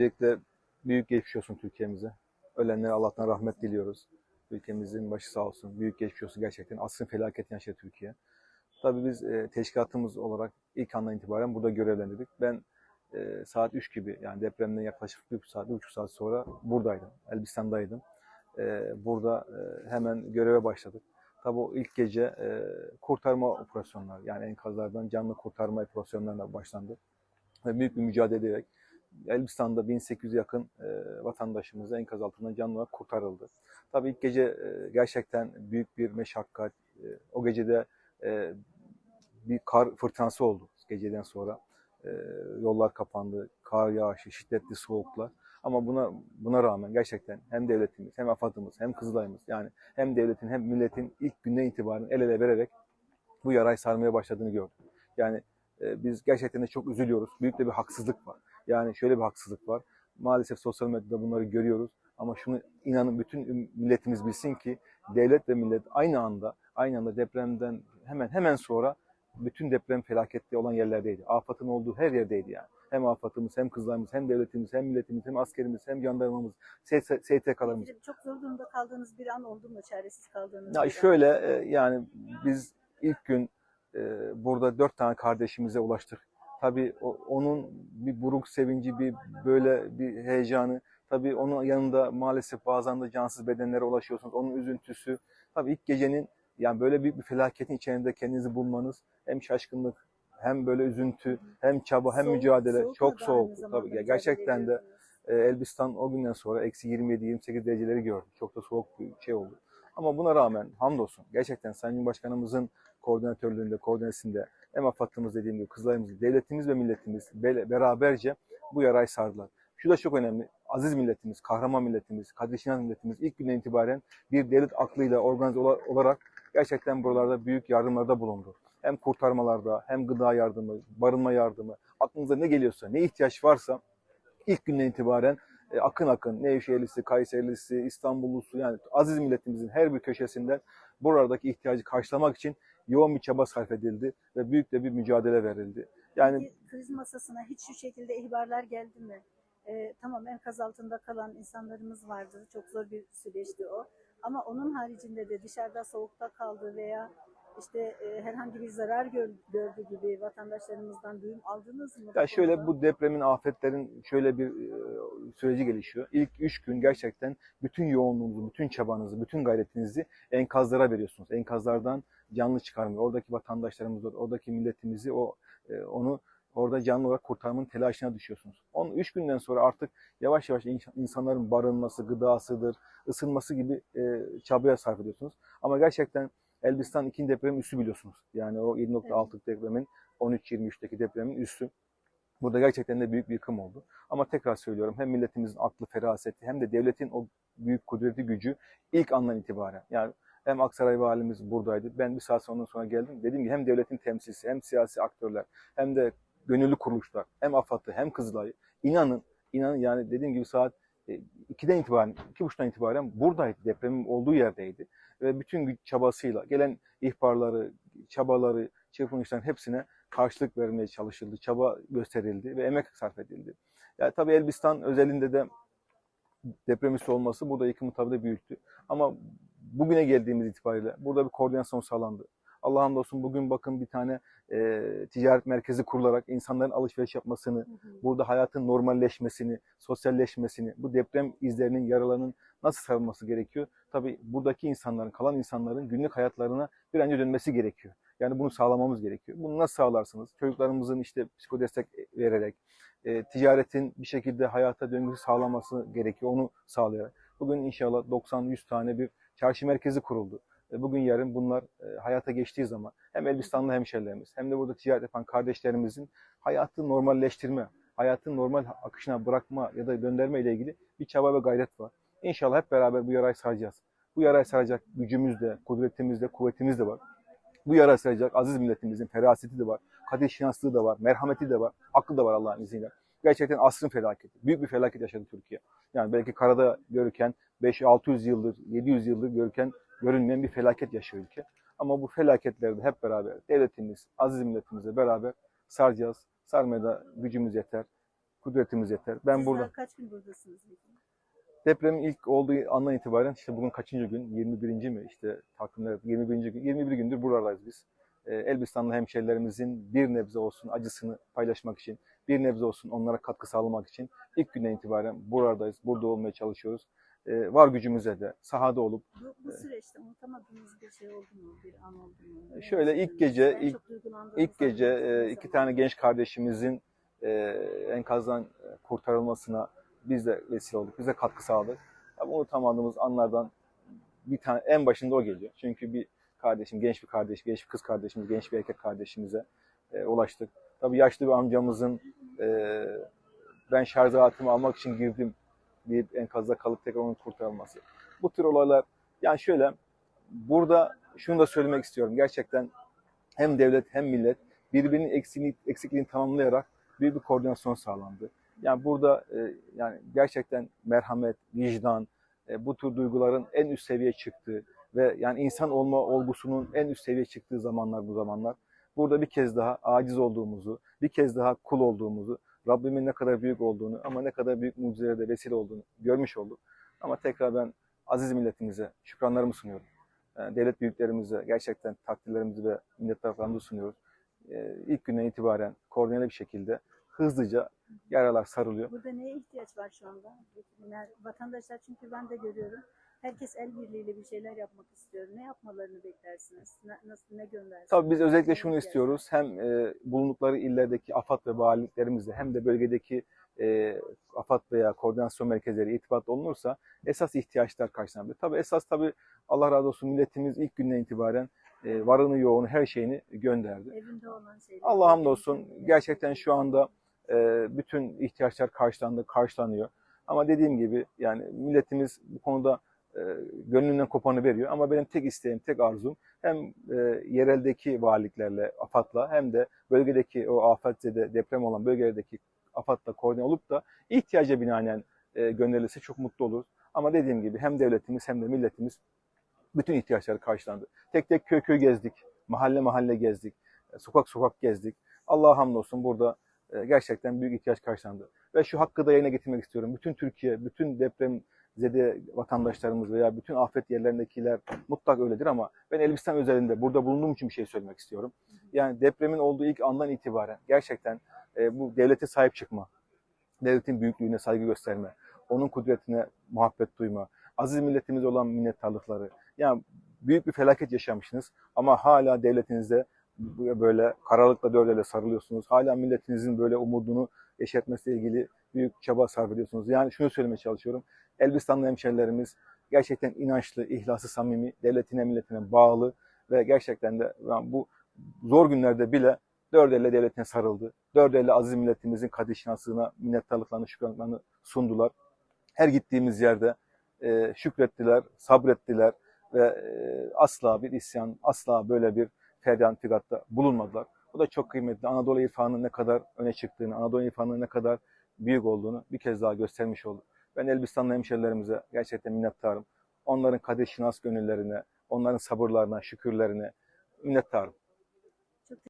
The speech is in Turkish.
Öncelikle büyük geçmiş olsun Türkiye'mize. Ölenlere Allah'tan rahmet diliyoruz. Ülkemizin başı sağ olsun. Büyük geçmiş olsun gerçekten. Asrın felaketini yaşadı Türkiye. Tabii biz e, teşkilatımız olarak ilk andan itibaren burada görevlendirdik. Ben e, saat 3 gibi yani depremden yaklaşık bir saat, bir buçuk saat sonra buradaydım. Elbistan'daydım. E, burada e, hemen göreve başladık. Tabii o ilk gece e, kurtarma operasyonları yani enkazlardan canlı kurtarma operasyonlarına başlandı. Ve büyük bir mücadele ederek Elbistan'da 1800 yakın e, vatandaşımız enkaz altından canlı olarak kurtarıldı. Tabii ilk gece e, gerçekten büyük bir meşakkat. E, o gecede e, bir kar fırtınası oldu geceden sonra. E, yollar kapandı, kar yağışı, şiddetli soğuklar. Ama buna buna rağmen gerçekten hem devletimiz, hem AFAD'ımız, hem Kızılay'ımız yani hem devletin hem milletin ilk günden itibaren el ele vererek bu yarayı sarmaya başladığını gördüm. Yani e, biz gerçekten de çok üzülüyoruz. Büyük de bir haksızlık var. Yani şöyle bir haksızlık var. Maalesef sosyal medyada bunları görüyoruz. Ama şunu inanın bütün milletimiz bilsin ki devlet ve millet aynı anda aynı anda depremden hemen hemen sonra bütün deprem felaketli olan yerlerdeydi. Afatın olduğu her yerdeydi yani. Hem afatımız, hem kızlarımız, hem devletimiz, hem milletimiz, hem askerimiz, hem jandarmamız, STK'larımız. Çok zor durumda kaldığınız bir an oldu mu? Çaresiz kaldığınız Ya şöyle e, yani biz ilk gün e, burada dört tane kardeşimize ulaştık. Tabii onun bir buruk sevinci, bir böyle bir heyecanı. Tabii onun yanında maalesef bazen de cansız bedenlere ulaşıyorsunuz. Onun üzüntüsü. Tabii ilk gecenin yani böyle büyük bir felaketin içerisinde kendinizi bulmanız hem şaşkınlık hem böyle üzüntü hem çaba hem Soğuk- mücadele soğukla çok soğuk. Tabii gerçekten de e, Elbistan o günden sonra eksi 27-28 dereceleri gördü. Çok da soğuk bir şey oldu. Ama buna rağmen hamdolsun gerçekten Sayın Cumhurbaşkanımızın koordinatörlüğünde, koordinesinde hem AFAD'ımız dediğim gibi kızlarımız, devletimiz ve milletimiz be- beraberce bu yarayı sardılar. Şu da çok önemli. Aziz milletimiz, kahraman milletimiz, kardeşinan milletimiz ilk günden itibaren bir devlet aklıyla organize ola- olarak gerçekten buralarda büyük yardımlarda bulundu. Hem kurtarmalarda, hem gıda yardımı, barınma yardımı, aklınıza ne geliyorsa, ne ihtiyaç varsa ilk günden itibaren e, akın akın Nevşehirlisi, Kayserilisi, İstanbullusu yani aziz milletimizin her bir köşesinden buralardaki ihtiyacı karşılamak için yoğun bir çaba sarf edildi ve büyük de bir mücadele verildi. Yani kriz masasına hiç şu şekilde ihbarlar geldi mi? Ee, tamam enkaz altında kalan insanlarımız vardı. Çok zor bir süreçti o. Ama onun haricinde de dışarıda soğukta kaldı veya işte e, herhangi bir zarar gör- gördü gibi vatandaşlarımızdan duyum aldınız mı? Ya şöyle bu depremin, afetlerin şöyle bir e, süreci gelişiyor. İlk üç gün gerçekten bütün yoğunluğunuzu, bütün çabanızı, bütün gayretinizi enkazlara veriyorsunuz. Enkazlardan canlı çıkarmıyor. Oradaki vatandaşlarımızı, oradaki milletimizi o e, onu orada canlı olarak kurtarmanın telaşına düşüyorsunuz. 10 üç günden sonra artık yavaş yavaş ins- insanların barınması, gıdasıdır, ısınması gibi e, çabaya sarf ediyorsunuz. Ama gerçekten Elbistan ikinci depremin üssü biliyorsunuz. Yani o 7.6'lık depremin 13-23'teki depremin üssü. Burada gerçekten de büyük bir yıkım oldu. Ama tekrar söylüyorum hem milletimizin aklı, feraseti hem de devletin o büyük kudreti gücü ilk andan itibaren. Yani hem Aksaray valimiz buradaydı. Ben bir saat sonra sonra geldim. Dediğim gibi hem devletin temsilcisi hem siyasi aktörler hem de gönüllü kuruluşlar hem AFAD'ı hem Kızılay'ı inanın inanın yani dediğim gibi saat e, 2'den itibaren, iki buçuktan itibaren buradaydı. Depremin olduğu yerdeydi. Ve bütün çabasıyla gelen ihbarları, çabaları, çırpınışların hepsine karşılık vermeye çalışıldı. Çaba gösterildi ve emek sarf edildi. Yani tabii Elbistan özelinde de deprem üssü olması burada yıkımı tabii de büyüttü. Ama bugüne geldiğimiz itibariyle burada bir koordinasyon sağlandı. Allah hamdolsun bugün bakın bir tane e, ticaret merkezi kurularak insanların alışveriş yapmasını, Hı hı. burada hayatın normalleşmesini, sosyalleşmesini, bu deprem izlerinin, yaralarının nasıl sarılması gerekiyor? Tabii buradaki insanların, kalan insanların günlük hayatlarına bir önce dönmesi gerekiyor. Yani bunu sağlamamız gerekiyor. Bunu nasıl sağlarsınız? Çocuklarımızın işte psikodestek vererek, e, ticaretin bir şekilde hayata döngüsü sağlaması gerekiyor. Onu sağlayarak. Bugün inşallah 90-100 tane bir çarşı merkezi kuruldu. E, Bugün yarın bunlar e, hayata geçtiği zaman hem Elbistanlı hemşerilerimiz hem de burada ticaret yapan kardeşlerimizin hayatı normalleştirme, hayatın normal akışına bırakma ya da döndürme ile ilgili bir çaba ve gayret var. İnşallah hep beraber bu yarayı saracağız. Bu yarayı saracak gücümüz de, kudretimiz de, kuvvetimiz de var. Bu yarayı saracak aziz milletimizin feraseti de var, kadir şinaslığı da var, merhameti de var, aklı da var Allah'ın izniyle. Gerçekten asrın felaketi. Büyük bir felaket yaşadı Türkiye. Yani belki karada görürken 5-600 yıldır, 700 yıldır görürken görünmeyen bir felaket yaşıyor ülke. Ama bu felaketlerde hep beraber devletimiz, aziz milletimizle beraber saracağız. Sarmaya da gücümüz yeter. Kudretimiz yeter. Ben Siz burada kaç gün buradasınız depremin ilk olduğu andan itibaren işte bugün kaçıncı gün? 21. mi? İşte takvimler 21. gün. 21 gündür buradayız biz. Ee, Elbistanlı hemşerilerimizin bir nebze olsun acısını paylaşmak için, bir nebze olsun onlara katkı sağlamak için ilk günden itibaren buradayız. Burada olmaya çalışıyoruz. Ee, var gücümüze de sahada olup Bu, bu süreçte unutamadığınız bir şey oldu mu? Bir an oldu mu? Ne Şöyle ilk gece, ilk- İlk gece e, iki tane genç kardeşimizin e, enkazdan e, kurtarılmasına biz de vesile olduk. Biz de katkı sağladık. Ama unutamadığımız anlardan bir tane en başında o geliyor. Çünkü bir kardeşim, genç bir kardeş, genç bir kız kardeşimiz, genç bir erkek kardeşimize e, ulaştık. Tabii yaşlı bir amcamızın e, ben şarj aletimi almak için girdim deyip enkazda kalıp tekrar onun kurtarılması. Bu tür olaylar yani şöyle burada şunu da söylemek istiyorum. Gerçekten hem devlet hem millet birbirinin eksiğini, eksikliğini tamamlayarak büyük bir koordinasyon sağlandı. Yani burada e, yani gerçekten merhamet, vicdan, e, bu tür duyguların en üst seviyeye çıktığı ve yani insan olma olgusunun en üst seviyeye çıktığı zamanlar bu zamanlar. Burada bir kez daha aciz olduğumuzu, bir kez daha kul olduğumuzu, Rabbimin ne kadar büyük olduğunu ama ne kadar büyük mucizelere de vesile olduğunu görmüş olduk. Ama tekrar ben aziz milletimize şükranlarımı sunuyorum. E, Devlet büyüklerimize gerçekten takdirlerimizi ve minnettarlıklarımızı sunuyoruz. E, İlk günden itibaren koordineli bir şekilde hızlıca yaralar sarılıyor. Burada neye ihtiyaç var şu anda? Vatandaşlar çünkü ben de görüyorum. Herkes el birliğiyle bir şeyler yapmak istiyor. Ne yapmalarını beklersiniz? Ne, nasıl ne göndersiniz? Tabii biz özellikle şunu istiyoruz. Hem e, bulundukları illerdeki AFAD ve valiliklerimizle hem de bölgedeki e, AFAD veya koordinasyon merkezleri irtibat olunursa esas ihtiyaçlar karşılanabilir. Tabii esas tabii Allah razı olsun milletimiz ilk günden itibaren e, varını yoğunu her şeyini gönderdi. Evinde olan şeyler. Allah hamdolsun gerçekten şu anda e, bütün ihtiyaçlar karşılandı, karşılanıyor. Ama dediğim gibi yani milletimiz bu konuda e, gönlünden kopanı veriyor. Ama benim tek isteğim, tek arzum hem e, yereldeki valiliklerle, AFAD'la hem de bölgedeki o afetzede deprem olan bölgelerdeki AFAD'la koordine olup da ihtiyaca binaen e, çok mutlu oluruz. Ama dediğim gibi hem devletimiz hem de milletimiz bütün ihtiyaçları karşılandı. Tek tek köy köy gezdik, mahalle mahalle gezdik, e, sokak sokak gezdik. Allah'a hamdolsun burada gerçekten büyük ihtiyaç karşılandı. Ve şu hakkı da yerine getirmek istiyorum. Bütün Türkiye, bütün deprem zede vatandaşlarımız veya bütün afet yerlerindekiler mutlak öyledir ama ben Elbistan özelinde burada bulunduğum için bir şey söylemek istiyorum. Yani depremin olduğu ilk andan itibaren gerçekten e, bu devlete sahip çıkma, devletin büyüklüğüne saygı gösterme, onun kudretine muhabbet duyma, aziz milletimiz olan minnettarlıkları. Yani büyük bir felaket yaşamışsınız ama hala devletinizde böyle karalıkla dört elle sarılıyorsunuz. Hala milletinizin böyle umudunu yeşertmesiyle ilgili büyük çaba sarf ediyorsunuz. Yani şunu söylemeye çalışıyorum. Elbistanlı hemşerilerimiz gerçekten inançlı, ihlaslı, samimi, devletine, milletine bağlı ve gerçekten de bu zor günlerde bile dört elle devletine sarıldı. Dört elle aziz milletimizin kadir şinasına, minnettarlıklarını, şükranlarını sundular. Her gittiğimiz yerde e, şükrettiler, sabrettiler ve e, asla bir isyan, asla böyle bir feryan figatta bulunmadılar. Bu da çok kıymetli. Anadolu irfanının ne kadar öne çıktığını, Anadolu irfanının ne kadar büyük olduğunu bir kez daha göstermiş oldu. Ben Elbistanlı hemşerilerimize gerçekten minnettarım. Onların kadir şinas gönüllerine, onların sabırlarına, şükürlerine minnettarım.